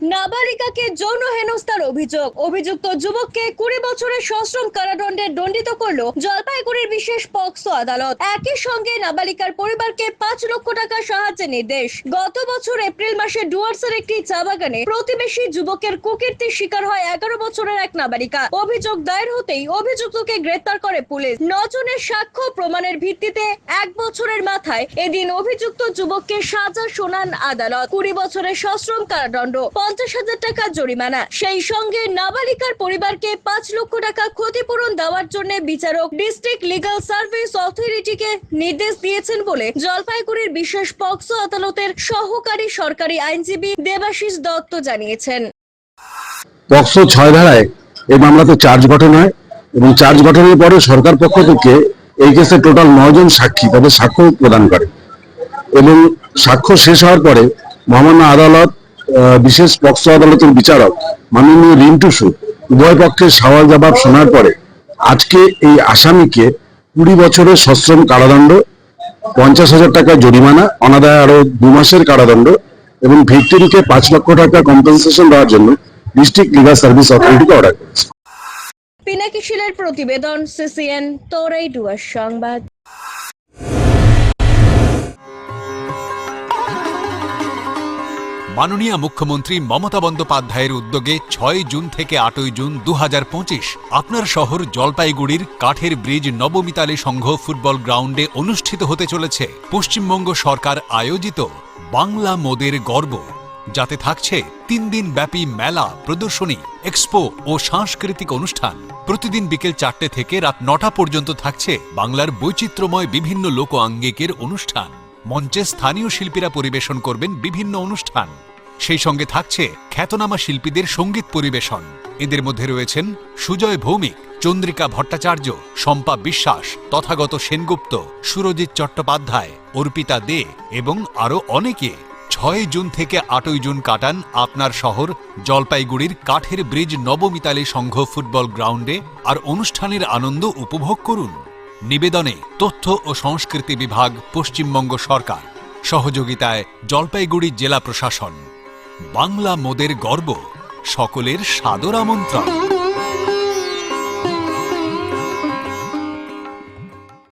নাবালিকাকে যৌন হেনস্থার অভিযোগ। অভিযুক্ত যুবককে কুড়ি বছরের সশ্রম কারাদণ্ডে দণ্ডিত করল জলপাইগুড়ির বিশেষ পক্সো আদালত। একই সঙ্গে নাবালিকার পরিবারকে পাঁচ লক্ষ টাকা সাহায্যের নির্দেশ। গত বছর এপ্রিল মাসে ডুয়ার্সের একটি চা বাগানে প্রতিবেশী যুবকের কুকীর্তির শিকার হয় এগারো বছরের এক নাবালিকা। অভিযোগ দায়ের হতেই অভিযুক্তকে গ্রেপ্তার করে পুলিশ। নজনের সাক্ষ্য প্রমাণের ভিত্তিতে এক বছরের মাথায় এদিন অভিযুক্ত যুবককে সাজা শোনান আদালত। কুড়ি বছরের সশ্রম কারাদণ্ড। পঞ্চাশ হাজার টাকা জরিমানা। সেই সঙ্গে নাবালিকার পরিবারকে পাঁচ লক্ষ টাকা ক্ষতিপূরণ দেওয়ার জন্য বিচারক ডিস্ট্রিক্ট লিগাল সার্ভিস অথরিটিকে নির্দেশ দিয়েছেন বলে জলপাইগুড়ির বিশেষ পক্সো আদালতের সহকারী সরকারি আইনজীবী দেবাশিস দত্ত জানিয়েছেন। পক্সো ছয় ধারায় এই মামলাতে চার্জ গঠন হয় এবং চার্জ গঠনের পরে সরকার পক্ষ থেকে এই কেসে টোটাল নজন সাক্ষী তাদের সাক্ষ্য প্রদান করে। এবং সাক্ষ্য শেষ হওয়ার পরে মহামান্য আদালত বিশেষ পক্সো আদালতের বিচারক মাননীয় রিন্টু সুদ উভয় পক্ষের সওয়াল জবাব শোনার পরে আজকে এই আসামিকে কুড়ি বছরের সশ্রম কারাদণ্ড, পঞ্চাশ হাজার টাকা জরিমানা, অনাদায় আরও দু মাসের কারাদণ্ড এবং ভিক্টরিকে পাঁচ লক্ষ টাকা কম্পেনসেশন দেওয়ার জন্য ডিস্ট্রিক্ট লিগাল সার্ভিস অথরিটিকে অর্ডার করেছে। পিনাকি শিলের প্রতিবেদন সিসিএন তোরাই ডুয়ার সংবাদ। মাননীয় মুখ্যমন্ত্রী মমতা বন্দ্যোপাধ্যায়ের উদ্যোগে ছয় জুন থেকে আটই জুন দু হাজার পঁচিশ আপনার শহর জলপাইগুড়ির কাঠের ব্রিজ নবমিতালী সংঘ ফুটবল গ্রাউন্ডে অনুষ্ঠিত হতে চলেছে। পশ্চিমবঙ্গ সরকার আয়োজিত বাংলা মোদের গর্ব। যাতে থাকছে তিন দিন ব্যাপী মেলা, প্রদর্শনী, এক্সপো ও সাংস্কৃতিক অনুষ্ঠান। প্রতিদিন বিকেল চারটে থেকে রাত নটা পর্যন্ত থাকছে বাংলার বৈচিত্র্যময় বিভিন্ন লোক আঙ্গিকের অনুষ্ঠান। মঞ্চে স্থানীয় শিল্পীরা পরিবেশন করবেন বিভিন্ন অনুষ্ঠান। সেই সঙ্গে থাকছে খ্যাতনামা শিল্পীদের সংগীত পরিবেশন। এদের মধ্যে রয়েছেন সুজয় ভৌমিক, চন্দ্রিকা ভট্টাচার্য, শম্পা বিশ্বাস, তথাগত সেনগুপ্ত, সুরজিৎ চট্টোপাধ্যায়, অর্পিতা দে এবং আরও অনেকে। ছয় জুন থেকে আটই জুন কাটান আপনার শহর জলপাইগুড়ির কাঠের ব্রিজ নবমিতালী সংঘ ফুটবল গ্রাউন্ডে। আর অনুষ্ঠানের আনন্দ উপভোগ করুন। নিবেদনে তথ্য ও সংস্কৃতি বিভাগ, পশ্চিমবঙ্গ সরকার। সহযোগিতায় জলপাইগুড়ি জেলা প্রশাসন। বাংলা মোদের গর্ব। সকলের সাদর আমন্ত্রণ।